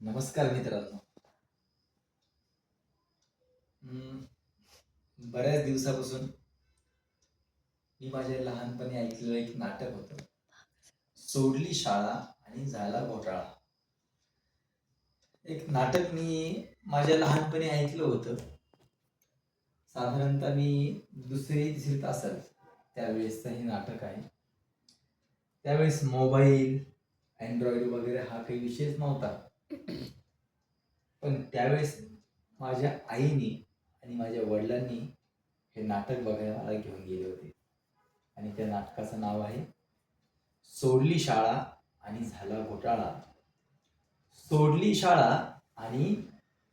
नमस्कार मित्रांनो. हम्म, बऱ्याच दिवसापासून मी माझ्या लहानपणी ऐकलेलं एक नाटक होतं. सोडली शाळा आणि झाला घोटाळा. एक नाटक मी माझ्या लहानपणी ऐकलं होतं. साधारणतः मी दुसरी तिसरी असेल त्यावेळेसचं हे नाटक आहे. त्यावेळेस मोबाईल अँड्रॉइड वगैरे हा काही विषयच नव्हता. पण त्यावेळेस माझ्या आईने आणि माझ्या वडिलांनी हे नाटक बघायला मला घेऊन गेले होते. आणि त्या नाटकाचं नाव आहे सोडली शाळा आणि झाला घोटाळा. सोडली शाळा आणि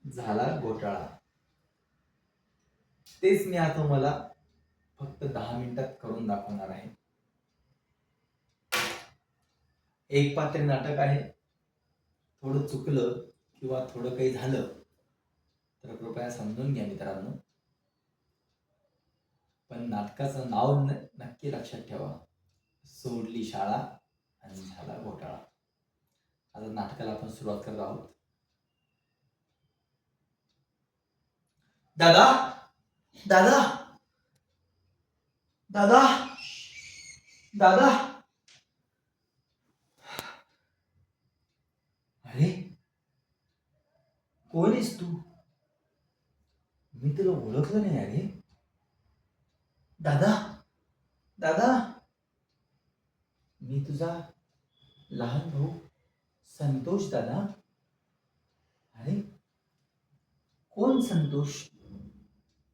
झाला घोटाळा. तेच मी आता मला फक्त दहा मिनिटात करून दाखवणार आहे. एक पात्री नाटक आहे थोडं चुकलं किंवा थोडं काही झालं तर कृपया समजून घ्या मित्रांनो. पण नाटकाचं नाव नक्की लक्षात ठेवा. सोडली शाळा आणि झाला घोटाळा. आता नाटकाला आपण सुरुवात करत आहोत. दादा! दादा! दादा! दादा अरे कोण आहेस तू? मी तुला ओळखलं नाही अरे. दादा दादा. मी तुझा लहान भाऊ संतोष दादा. अरे कोण संतोष?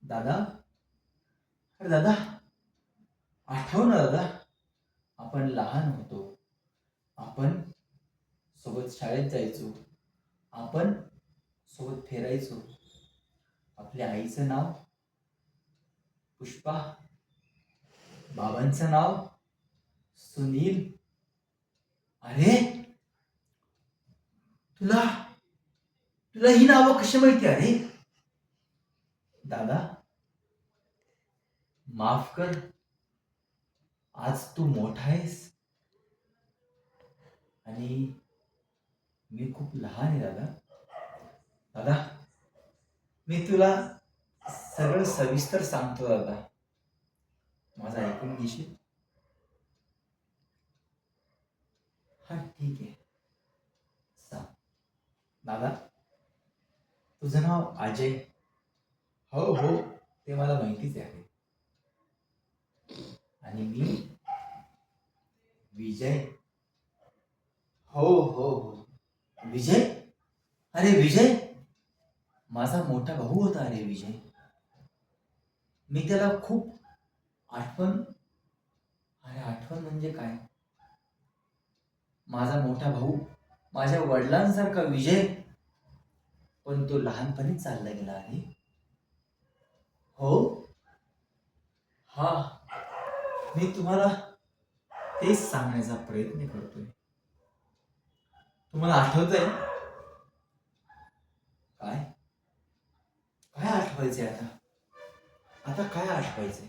दादा. अरे दादा. आठव ना दादा. आपण लहान होतो. आपण सोबत शाळेत जायचो. आपण सोबत फिरायचो. आपल्या आईचं नाव? पुष्पा. बाबांचं नाव? सुनील. अरे! तुला? तुला ही नावं कशी माहिती अरे दादा माफ कर. आज तू मोठा आहेस. आणि मी खूप लहान आहे दादा. दादा मी तुला सगळं सविस्तर सांगतो दादा. माझं ऐकून घेशील? हा ठीक आहे. सांग. दादा तुझं नाव अजय? हो हो ते मला माहितीच आहे. आणि मी विजय. हो हो हो. विजय? अरे विजय? माझा मोठा भाऊ होता अरे विजय. मी त्याला खूप आठवण अरे आठवण म्हणजे काय? माझा मोठा भाऊ माझ्या वडिलांसारखा विजय. पण तो लहानपणी चालला गेला अरे हो? हा. मी तुम्हाला तेच सांगण्याचा प्रयत्न करतोय. तुम्हाला आठवतंय? काय? काय आठवायचंय आता? आता काय आठवायचंय?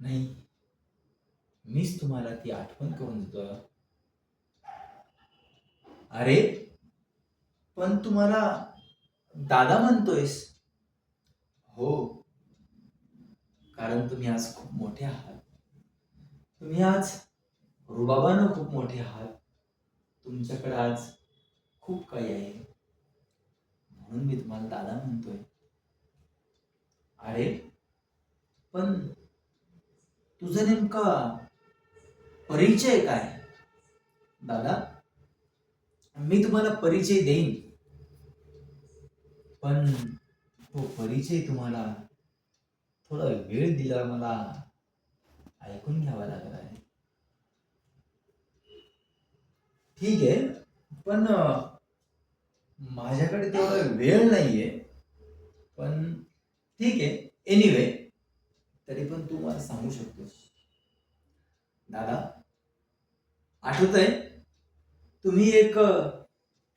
नाही. मीच तुम्हाला ती आठवण करून देतो. अरे पण तुम्हाला दादा म्हणतोयस. हो. कारण तुम्ही आज खूप मोठे आहात. तुम्ही आज रुबाबानं खूप मोठे आहात. तुमच्याकडे आज खूप काही आहे. म्हणून मी तुम्हाला दादा म्हणतोय. अरे पण तुझं नेमका परिचय काय? दादा मी तुम्हाला परिचय देईन. पण तो परिचय तुम्हाला थोडा वेळ दिला मला ऐकून घ्यावा लागला आहे. ठीक आहे पण माझ्याकडे तेवढा वेळ नाहीये पण ठीक आहे. एनिवे तरी पण तू मला सांगू शकतोस. दादा आठवत आहे तुम्ही एक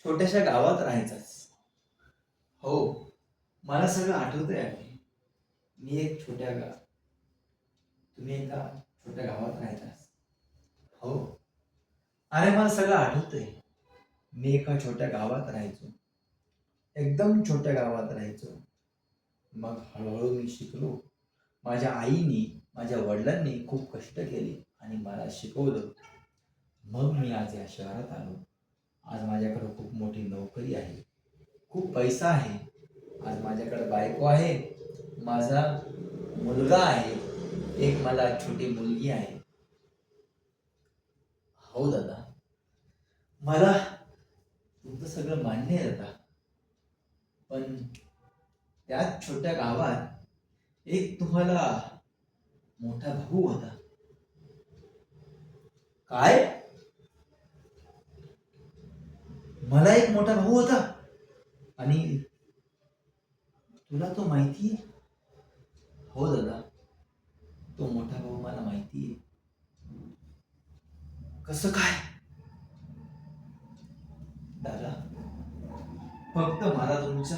छोट्याशा गावात राहायचाच हो मला सगळं आठवत आहे. मी एक छोट्या गाव तुम्ही एका छोट्या गावात राहायचास हो अरे मला सगळं आठवतंय. मी एका छोट्या गावात राहायचो. एकदम छोट्या गावात राहायचो. मग हळूहळू मी शिकलो. माझ्या आईनी माझ्या वडिलांनी खूप कष्ट केले आणि मला शिकवलं. मग मी आज या शहरात आलो. आज माझ्याकडे खूप मोठी नोकरी आहे. खूप पैसा आहे. आज माझ्याकडे बायको आहे. माझा मुलगा आहे. एक मला छोटी मुलगी आहे. हो दादा. मला तुमचं सगळं मान्य आहे पण त्याच छोट्या गावात एक तुम्हाला मोठा भाऊ होता. काय? मला एक मोठा भाऊ होता. आणि तुला तो माहिती आहे? हो दादा तो मोठा भाऊ मला माहिती आहे. कसं काय? दादा. फक्त मला तुमचा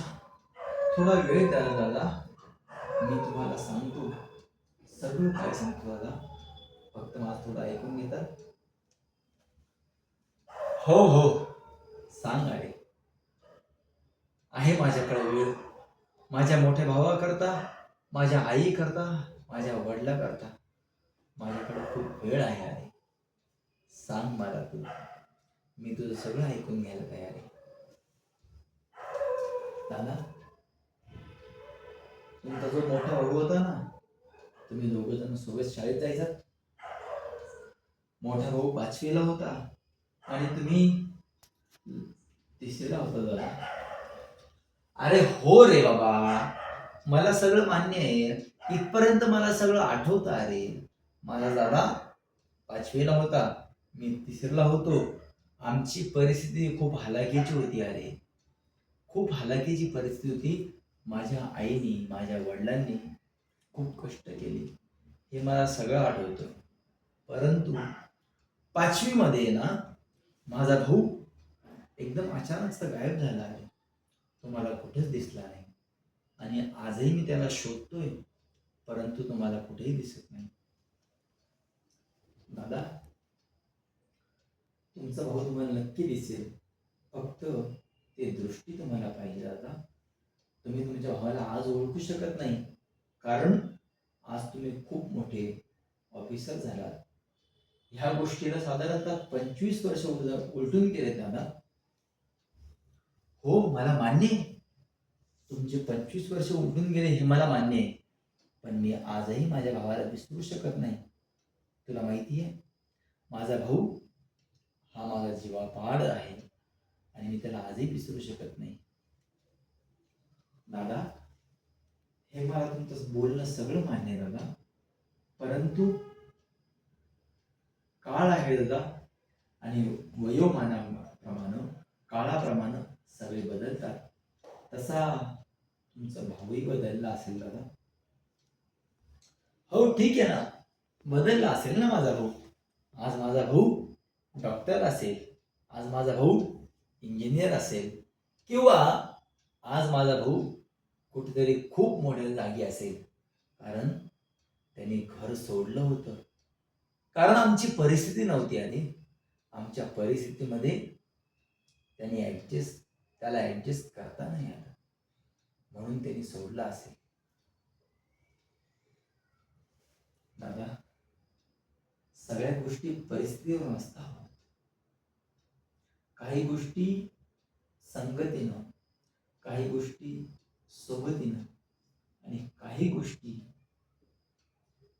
थोडा वेळ द्या दादा. मी तुम्हाला सांगतो. सगळं काय सांगतो दादा. फक्त मला थोडं ऐकून घेतात हो हो. सांग अरे आहे माझ्याकडे वेळ. माझ्या मोठ्या भावाकरता माझ्या आई करता माझ्या वडिला करता माझ्याकडे खूप वेळ आहे अरे सांग मला तू. मी तुझं सगळं ऐकून घ्यायला तयार आहे. दादा तुमचा जो मोठा भाऊ होता ना तुम्ही दोघ जण सोबत शाळेत जायचा. मोठा भाऊ पाचवीला होता आणि तुम्ही तिसरीला होता दादा. अरे हो रे बाबा मला सगळं मान्य आहे. इथपर्यंत मला सगळं आठवतं अरे. माझा दादा पाचवीला होता मी तिसरीला होतो. आमची परिस्थिती खूप हलाखीची होती अरे. खूप हलाखीची परिस्थिती होती. माझ्या आईने माझ्या वडिलांनी खूप कष्ट केले. हे मला सगळं आठवतं. परंतु पाचवीमध्ये ना माझा भाऊ एकदम अचानक गायब झाला आहे तो मला कुठेच दिसला नाही. आणि आजही मी त्याला शोधतोय परंतु तो मला कुठेही दिसत नाही. दादा तुमचा भाऊ तुम्हाला नक्की दिसेल. फक्त ते दृष्टी तुम्हाला पाहिजे आता. तुम्ही तुमच्या भावाला आज ओळखू शकत नाही. कारण आज तुम्ही खूप मोठे ऑफिसर झालात. ह्या गोष्टीला साधारणतः पंचवीस वर्ष उलटून गेले दादा. हो मला मान्य आहे. तुमचे पंचवीस वर्ष उलटून गेले हे मला मान्य आहे. पण मी आजही माझ्या भावाला विसरू शकत नाही. तुला माहिती आहे माझा भाऊ हा माझा जीवापाड आहे आणि मी त्याला आजही विसरू शकत नाही. दादा हे मला तुमचं बोलणं सगळं मान्य आहे दादा. परंतु काळ आहे दादा आणि वयोमानाप्रमाणे काळाप्रमाणे सगळे बदलतात. तसा तुमचा भाऊही बदलला असेल दादा. हो ठीक आहे ना. बदलला असेल ना माझा भाऊ. आज माझा भाऊ डॉक्टर असेल आज माझा भाऊ इंजिनियर असेल किंवा आज माझा भाऊ कुठेतरी खूप मोठ्या जागी असेल कारण त्यांनी घर सोडलं होतं. कारण आमची परिस्थिती नव्हती आधी. आमच्या परिस्थितीमध्ये त्यांनी ॲडजस्ट त्याला ॲडजस्ट करता नाही आलं. म्हणून त्यांनी सोडलं असेल. दादा सगळ्या गोष्टी परिस्थितीवर नसतात काही गोष्टी संगतीनं काही गोष्टी सोबतीनं आणि काही गोष्टी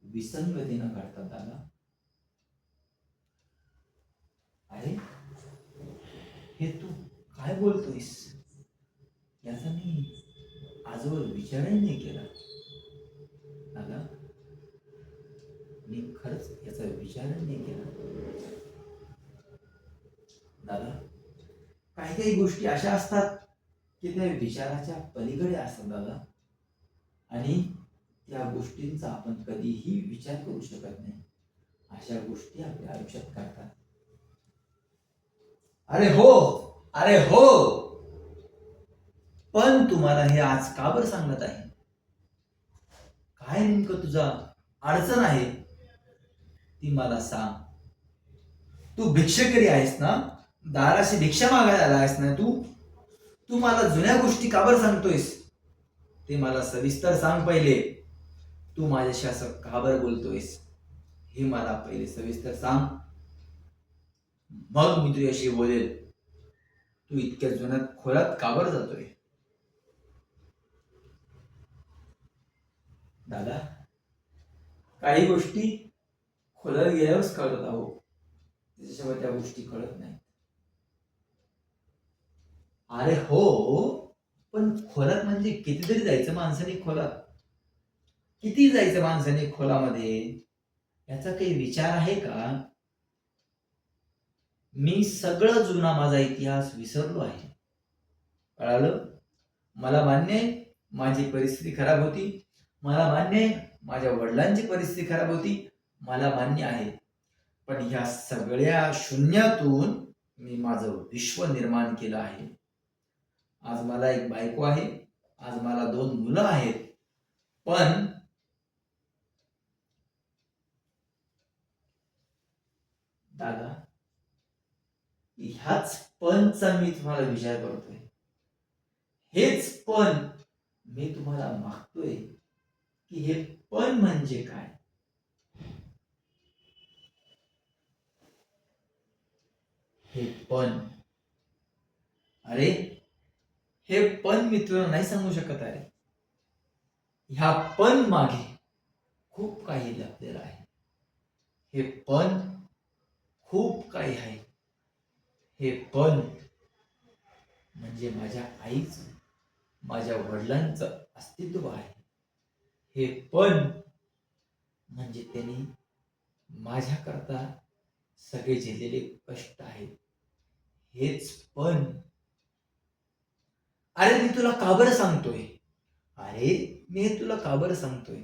विसंगतीनं काढतात आला अरे हे तू काय बोलतोयस? याचा मी आजवर विचारही नाही केला. दादा मी खरंच याचा विचारही नाही केला. दादा काही काही गोष्टी अशा असतात की त्या विचाराच्या पलीकडे असतात दादा. आणि त्या गोष्टींचा आपण कधीही विचार करू शकत नाही. अशा गोष्टी आपल्या आयुष्यात करतात अरे हो अरे हो. पण तुम्हाला हे आज का बरं सांगत आहे? काय नेमकं तुझा अडचण आहे? ती मला सांग. तू भिक्षकरी आहेस ना? दाराशी भिक्षा मागायला आलायस ना तू? तू मला जुन्या गोष्टी काबर सांगतोयस? ते मला सविस्तर सांग पहिले. तू माझ्याशी असं काबर बोलतोयस? हे मला पहिले सविस्तर सांग. मग मी तुझ्याशी बोलेल. तू इतक्या जुन्या खोलात काबर जातोय? दादा काही गोष्टी खोलात गेल्यावरच कळत आहो त्याच्याशिवाय त्या गोष्टी कळत नाही अरे हो पण खोलात म्हणजे कितीतरी जायचं माणसाने खोलात? किती जायचं माणसाने खोलामध्ये? याचा काही विचार आहे का? मी सगळं जुना माझा इतिहास विसरलो आहे. कळालं? मला मान्य आहे माझी परिस्थिती खराब होती. मला मान्य आहे माझ्या वडिलांची परिस्थिती खराब होती. मला मान्य आहे. पण ह्या सगळ्या शून्यातून मी माझं विश्व निर्माण केलं आहे. आज मला एक बायको आहे. आज मला दोन मुलं आहेत. पण दादा ह्याच पणचा मी तुम्हाला विचार करतोय. हेच पण मी तुम्हाला मागतोय की हे पण म्हणजे काय? हे पण. अरे हे पण मी तुला नाही सांगू शकत आहे ह्या पण मागे खूप काही लपलेलं आहे. हे पण खूप काही आहे. हे पण म्हणजे माझ्या आईचं माझ्या वडिलांचं अस्तित्व आहे. हे पण म्हणजे त्यांनी माझ्याकरता सगळे झेलेले कष्ट आहेत. हेच पण अरे मी तुला का बरं सांगतोय? अरे मी हे तुला का बरं सांगतोय?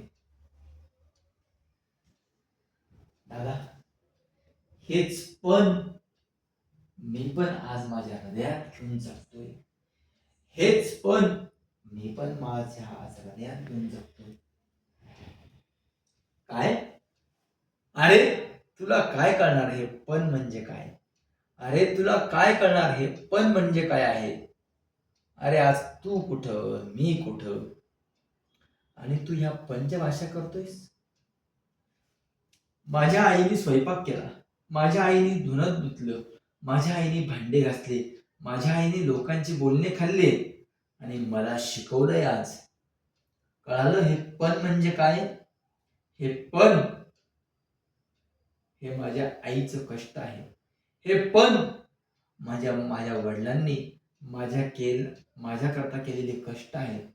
दादा हेच पण मी पण आज माझ्या हृदयात घेऊन जगतोय. हेच पण मी पण माझ्या आज हृदयात घेऊन जगतोय. काय? अरे तुला काय कळणार हे पण म्हणजे काय? अरे तुला काय कळणार हे पण म्हणजे काय आहे? अरे आज तू कुठं? मी कुठं? आणि तू ह्या पंचभाषा करतोयस? माझ्या आईने स्वयंपाक केला. माझ्या आईने धुनत धुतलं. माझ्या आईने भांडे घासले. माझ्या आईने लोकांचे बोलणे खाल्ले. आणि मला शिकवलंय आज. कळालं हे पण म्हणजे काय? हे पण हे माझ्या आईचं कष्ट आहे. हे पण माझ्या माझ्या वडिलांनी माझ्या केल माझ्याकरता केलेले कष्ट आहेत.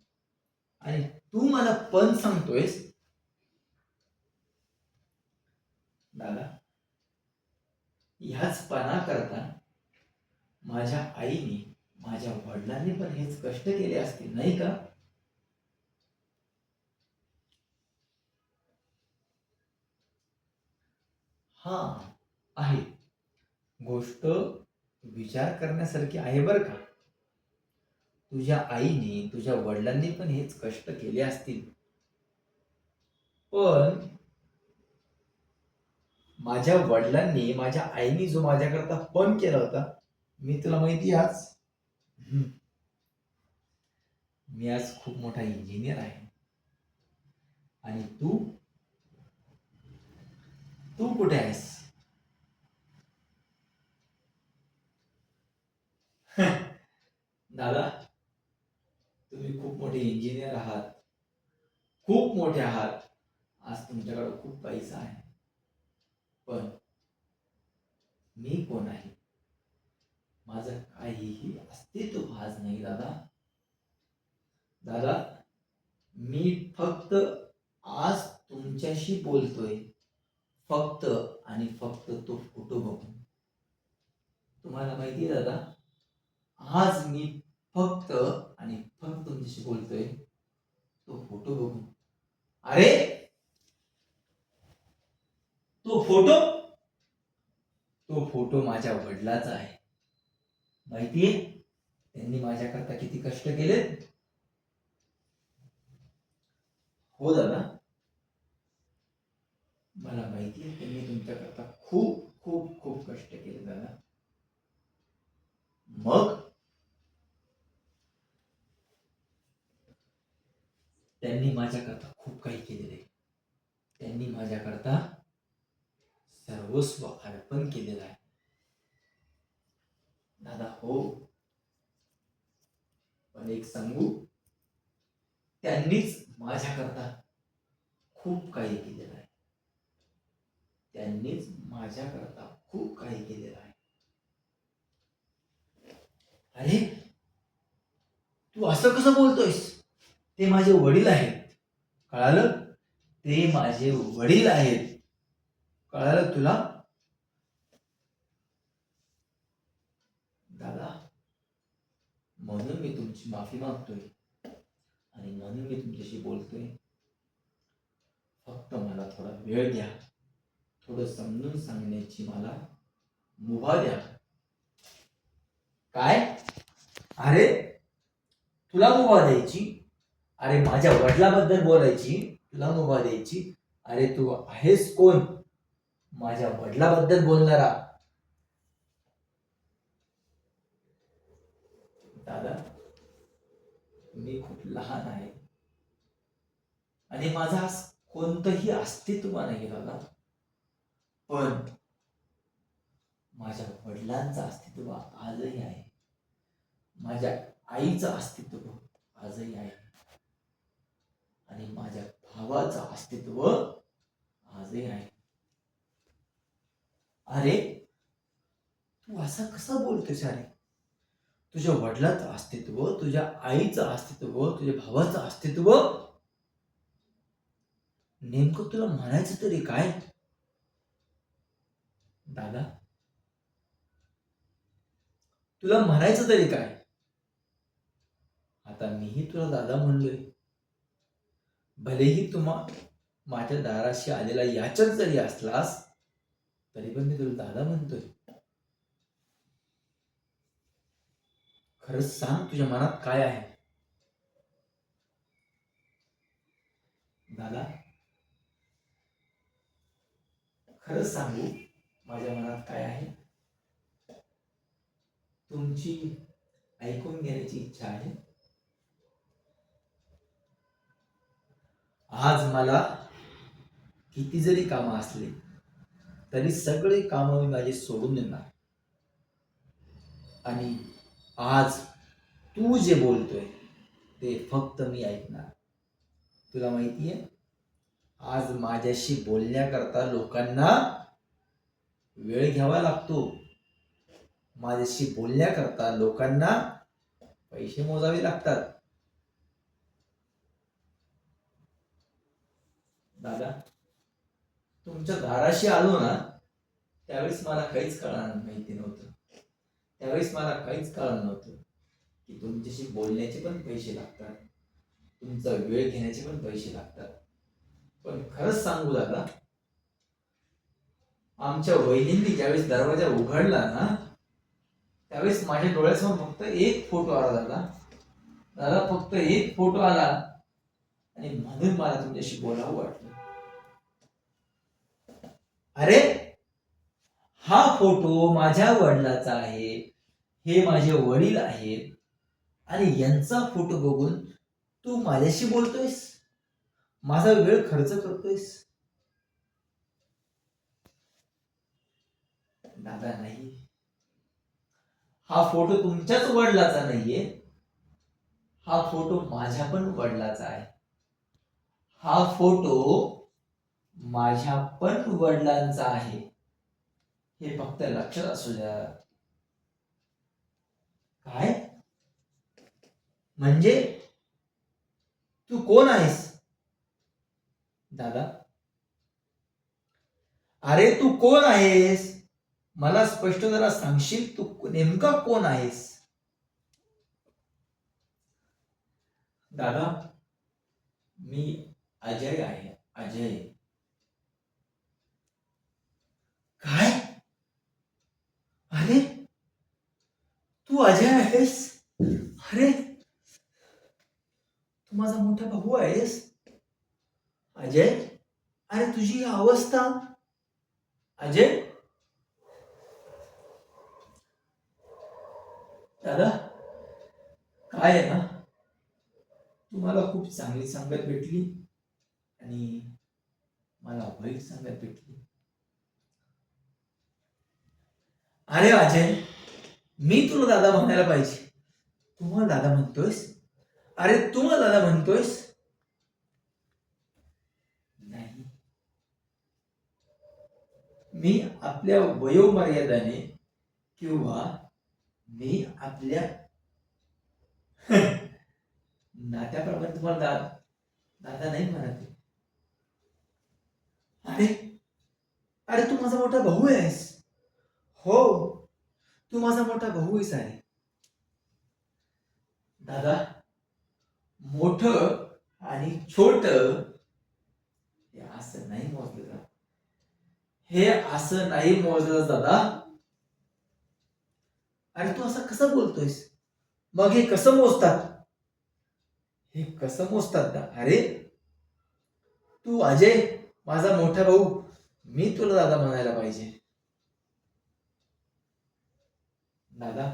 आणि तू मला पण सांगतोयस. दादा ह्याच पणा करता माझ्या आईने माझ्या वडिलांनी पण हेच कष्ट केले असतील नाही का? हा आहे. गोष्ट विचार करण्यासारखी आहे बरं का? तुझ्या आईने तुझ्या वडिलांनी पण हेच कष्ट केले असतील. पण माझ्या वडिलांनी माझ्या आईने जो माझ्याकरता पण केला होता मी तुला माहिती आज? मी आज खूप मोठा इंजिनियर आहे. आणि तू? तू कुठे आहेस? दादा? तुम्ही खूप मोठे इंजिनियर आहात. खूप मोठे आहात. आज तुमच्याकडे खूप पैसा आहे. पण मी कोण आहे? माझं काहीही अस्तित्व आज नाही दादा. दादा मी फक्त आज तुमच्याशी बोलतोय. फक्त आणि फक्त तो फोटो बघून. तुम्हाला माहिती आहे दादा? आज मी फक्त तुमच्याशी बोलतोय. तो फोटो बघून. अरे! तो फोटो? तो फोटो माझ्या वडिलाचा आहे. माहितीये? त्यांनी माझ्याकरता किती कष्ट केले हो दादा. मला माहिती आहे त्यांनी तुमच्याकरता खूप खूप खूप कष्ट केले दादा. मग? त्यांनी माझ्याकरता खूप काही केलेलं आहे. त्यांनी माझ्याकरता सर्वस्व अर्पण केलेलं आहे. दादा हो. पण एक सांगू त्यांनीच माझ्याकरता खूप काही केलेलं आहे. त्यांनीच माझ्याकरता खूप काही केलेलं आहे. अरे तू असं कसं बोलतोयस? ते माझे वडील आहेत. कळालं? ते माझे वडील आहेत. कळालं तुला? दादा म्हणून मी तुमची माफी मागतोय आणि म्हणून मी तुमच्याशी बोलतोय. फक्त मला थोडा वेळ द्या. थोडं समजून सांगण्याची मला मुभा द्या. काय? अरे तुला मुभा द्यायची? अरे माझ्या वडिलाबद्दल बोलायची तुला मुभा द्यायची. अरे तू आहेस कोण? माझ्या वडिलाबद्दल बोलणारा. दादा मी खूप लहान आहे. आणि माझा कोणतंही अस्तित्व नाही दादा. पण माझ्या वडिलांचं अस्तित्व आजही आहे. माझ्या आईचं अस्तित्व आजही आहे. आणि माझ्या भावाचं अस्तित्व आजही आहे. अरे तू असं कसं बोलतोस अरे? तुझ्या वडिलाचं अस्तित्व तुझ्या आईचं अस्तित्व तुझ्या भावाचं अस्तित्व? नेमकं तुला म्हणायचं तरी काय? दादा तुला म्हणायचं तरी काय? आता मीही तुला दादा म्हणलोय. भलेही तुम्हा माझ्या दाराशी आलेला याच्यात जरी असलास तरी पण मी तुला दादा म्हणतोय. खरंच सांग तुझ्या मनात काय आहे. दादा खरंच सांगू माझ्या मनात काय आहे? तुमची ऐकून घेण्याची इच्छा आहे? आज मला किती जरी कामं असली तरी सगळे कामं मी माझे सोडून देणार. आणि आज तू जे बोलतोय ते फक्त मी ऐकणार. तुला माहिती आहे आज माझ्याशी बोलण्याकरता लोकांना वेळ घ्यावा लागतो. माझ्याशी बोलण्याकरता लोकांना पैसे मोजावे लागतात. दादा तुमच्या दाराशी आलो ना त्यावेळेस मला काहीच कळणार माहिती नव्हतं. त्यावेळेस मला काहीच कळलं नव्हतं की तुमच्याशी बोलण्याचे पण पैसे लागतात. तुमचा वेळ घेण्याचे पण पैसे लागतात. पण खरंच सांगू दादा आमच्या वहिनींनी ज्यावेळेस दरवाजा उघडला ना त्यावेळेस माझ्या डोळ्यासमोर फक्त एक फोटो आला दादा. दादा फक्त एक फोटो आला. आणि म्हणून मला तुमच्याशी बोलावं वाटलं अरे हा फोटो माझ्या वडिलाचा आहे हे माझे वडील आहेत आणि यांचा फोटो बघून तू माझ्याशी बोलतोयस? माझा वेळ खर्च करतोयस? दादा नाही. हा फोटो तुमच्याच वडिलाचा नाहीये. हा फोटो माझ्या पण वडिलाचा आहे. हा फोटो माझ्या पण वडिलांचा आहे. हे फक्त लक्षात असू द्या. काय? म्हणजे तू कोण आहेस? दादा? अरे तू कोण आहेस? मला स्पष्ट जरा सांगशील तू नेमका कोण आहेस? दादा मी अजय आहे अजय। काय? अरे, तू अजय आहेस? अरे, तू माझा मोठा भाऊ आहेस? अजय, अरे, तुझी अवस्था? अजय? दादा, काय आहे ना? तुम्हाला खूप चांगली संगत भेटली. आणि मला वाईट संगत भेटली. अरे अजय मी तुला दादा म्हणायला पाहिजे. तुम्हाला दादा म्हणतोयस? अरे तू दादा म्हणतोयस? नाही. मी आपल्या वयोमर्यादाने किंवा मी आपल्या नात्याप्रमाणे तुम्हाला दादा दादा नाही म्हणत अरे अरे तू माझा मोठा भाऊ आहेस. हो तू माझा मोठा भाऊ आहेस आहे दादा मोठ आणि छोट हे असं नाही मोजलं जात. हे असं नाही मोजलं दादा. अरे तू असं कसं बोलतोयस? मग हे कसं मोजतात? हे कसं मोजतात अरे तू अजय माझा मोठा भाऊ मी तुला दादा म्हणायला पाहिजे. दादा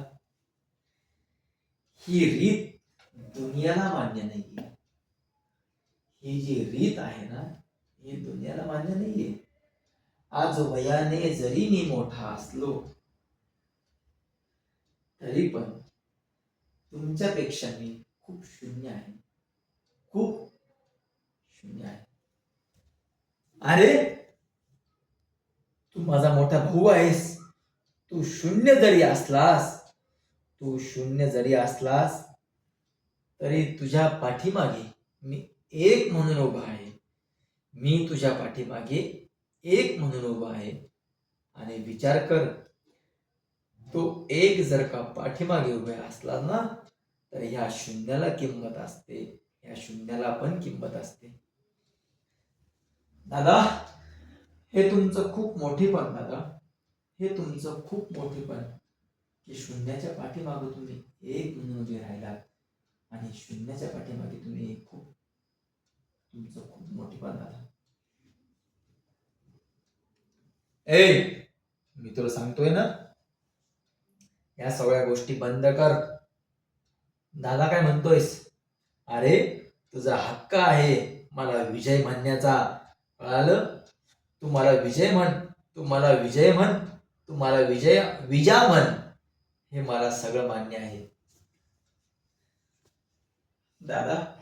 ही रीत दुनियाला मान्य नाहीये. ही जी रीत आहे ना ही दुनियाला मान्य नाहीये. आज वयाने जरी मी मोठा असलो तरी पण तुमच्यापेक्षा मी खूप शून्य आहे. खूप शून्य आहे. अरे तू माझा मोठा भाऊ आहेस. तू शून्य जरी असलास तू शून्य जरी असलास तरी तुझ्या पाठीमागे मी एक म्हणून उभा आहे. मी तुझ्या पाठीमागे एक म्हणून उभा आहे. आणि विचार कर तो एक जर का पाठीमागे उभे असला ना तर ह्या शून्याला किंमत असते ह्या शून्याला पण किंमत असते. दादा हे तुमचं खूप मोठेपण दादा. हे तुमचं खूप मोठेपण की शून्याच्या पाठीमागे तुम्ही एक म्हणून उभे राहिलात आणि शून्याच्या पाठीमागे तुम्ही एक खूप तुमचं खूप मोठेपण दादा. ए मी तुला सांगतोय ना या सगळ्या गोष्टी बंद कर. दादा काय म्हणतोयस? अरे तुझा हक्क आहे मला विजय म्हणण्याचा. कळालं? तू मला विजय म्हण. तू मला विजय म्हण. तू मला विजय विजा म्हण. हे मला सगळं मान्य आहे. दादा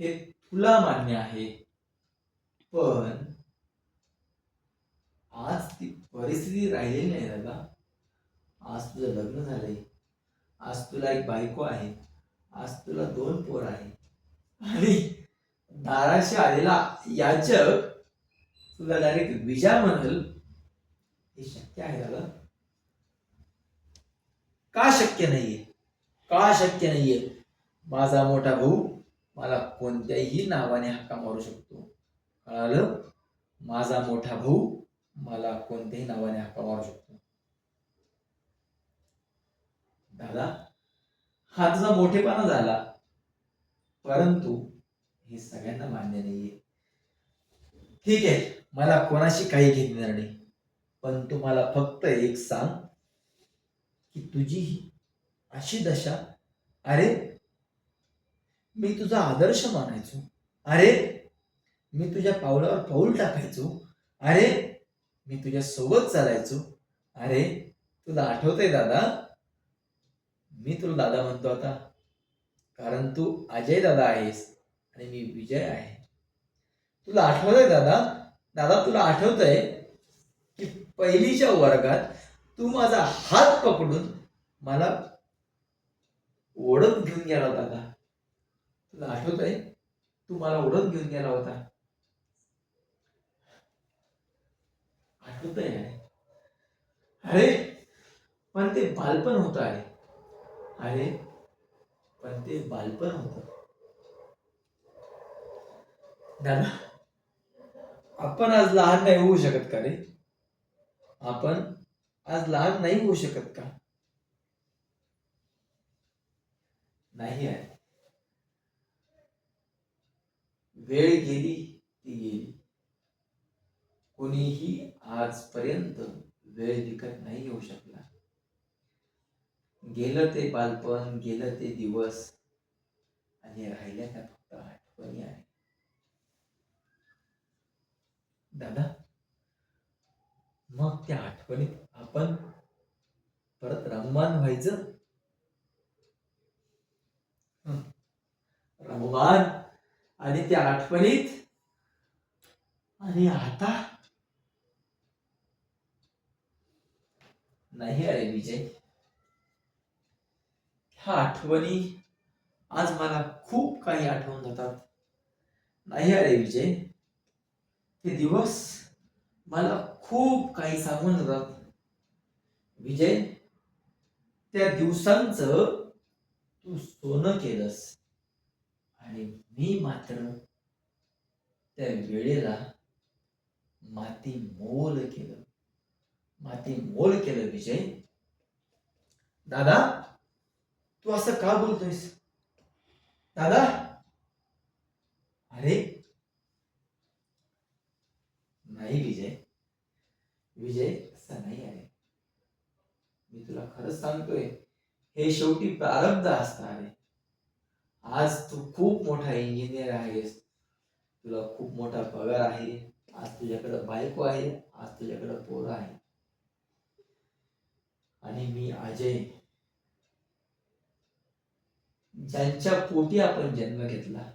हे तुला मान्य आहे. पण आज ती परिस्थिती राहिलेली नाही दादा. आज तुझं लग्न झालंय. आज तुला एक बायको आहे. आज तुला दोन पोर आहे आणि दाराशी आलेला याचक तुला डायरेक्ट विजा म्हणल हे शक्य आहे झालं का शक्य नाहीये? का शक्य नाहीये? माझा मोठा भाऊ मला कोणत्याही नावाने हक्का मारू शकतो. कळालं? माझा मोठा भाऊ मला कोणत्याही नावाने हक्का मारू शकतो. दादा हा तुझा मोठेपणा झाला. परंतु हे सगळ्यांना मान्य नाहीये. ठीक आहे मला कोणाशी काही घेणार नाही. पण तू मला फक्त एक सांग की तुझी अशी दशा अरे मी तुझा आदर्श मानायचो. अरे मी तुझ्या पावलावर पाऊल टाकायचो. अरे मी तुझ्या सोबत चालायचो. अरे तुला आठवतंय दादा? मी तुला दादा म्हणतो आता. कारण तू अजय दादा आहेस. आणि मी विजय आहे. तुला आठवतंय दादा? दादा तुला आठवतंय की पहिलीच्या वर्गात तू माझा हात पकडून मला ओढत घेऊन गेला होता दादा तुला आठवतंय? तू मला ओढत घेऊन गेला होता. आठवतंय? अरे अरे पण ते बालपण होत आहे अरे पण ते बालपण होतं. दादा आपण आज लहान नाही होऊ शकत का रे? आपण आज लहान नाही होऊ शकत का? नाही आहे. वेळ गेली ती गेली. कोणीही आजपर्यंत वेळ विकत नाही येऊ शकला. गेलं ते बालपण गेलं ते दिवस आणि राहिल्या त्या फक्त आठवणी आहे दादा मग त्या आठवणीत आपण परत रममान व्हायचं? हं. रममान आणि त्या आठवणीत? आणि आता? नाही अरे विजय. ह्या आठवणी आज मला खूप काही आठवून जातात. नाही अरे विजय. ते दिवस मला खूप काही सांगून जातात. विजय त्या दिवसांचं तू सोनं केलंस. आणि मी मात्र त्या वेळेला माती मोल केलं. माती मोल केलं विजय. दादा तू असं का बोलतोयस? दादा अरे नाही विजय. विजय असं नाही आहे. मी तुला खरंच सांगतोय हे शेवटी प्रारब्ध असणार आहे. आज तू खूप मोठा इंजिनियर आहेस. तुला खूप मोठा पगार आहे. आज तुझ्याकडे बायको आहे. आज तुझ्याकडे पोरं आहे आणि मी अजय. ज्यांच्या पोटी आपण जन्म घेतला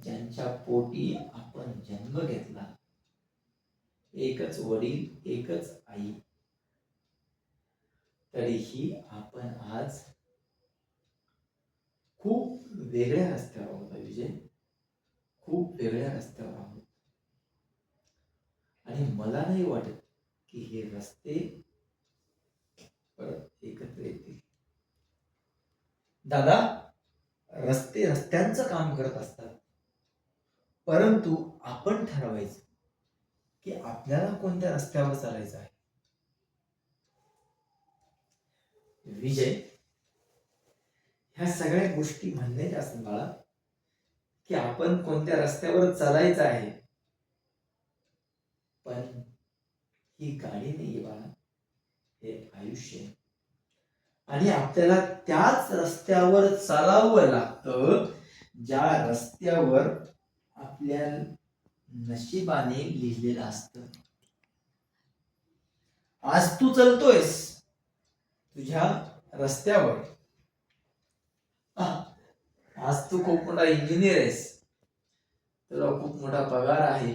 ज्यांच्या पोटी आपण जन्म घेतला. एकच वडील एकच आई. तरीही आपण आज खूप वेगळ्या रस्त्यावर आहोत विजय खूप वेगळ्या रस्त्यावर आहोत. आणि मला नाही वाटत की हे रस्ते परत एकत्र येतील. दादा रस्ते रस्त्यांचं काम करत असतात. परंतु आपण ठरवायचं की आपल्याला कोणत्या रस्त्यावर चालायचं आहे. विजय ह्या सगळ्या गोष्टी म्हणण्याच्या असतात बाळा की आपण कोणत्या रस्त्यावर चालायचं आहे. पण ही गाडी नाही बाळा हे आयुष्य आहे. आणि आपल्याला त्याच रस्त्यावर चालावं लागतं ज्या रस्त्यावर आपल्या नशिबाने लिहिलेलं असतं. आज तू चलतोयस तुझ्या रस्त्यावर. आज तू खूप मोठा इंजिनियर आहेस. तुला खूप मोठा पगार आहे.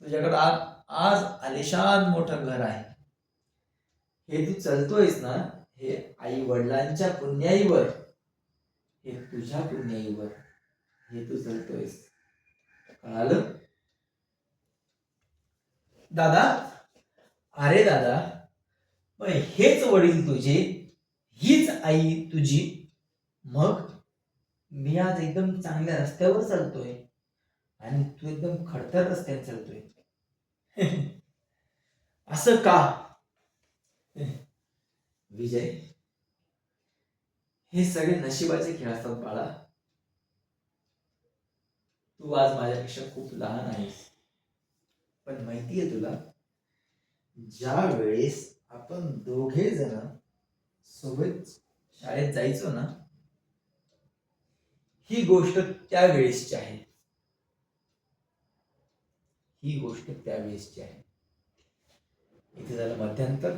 तुझ्याकडे आज आज आलिशान मोठं घर आहे. हे तू चलतोयस ना हे आई वडिलांच्या पुण्याईवर. हे तुझ्या पुण्याईवर. हे तू चलतोयस. आलं? दादा अरे दादा मग हेच वडील तुझे हीच आई तुझी मग मी आज एकदम चांगल्या रस्त्यावर चालतोय आणि तू एकदम खडतर रस्त्याने चालतोय. असं का? विजय हे सगळे नशिबाचे खेळ असतात बाळा. तू आज माझ्यापेक्षा खूप लहान आहेस. पण माहितीये तुला ज्या वेळेस आपण दोघे जण सोबत शाळेत जायचो ना ही गोष्ट त्यावेळेसची आहे. ही गोष्ट त्यावेळेसची आहे. इथे झालं मध्यंतर.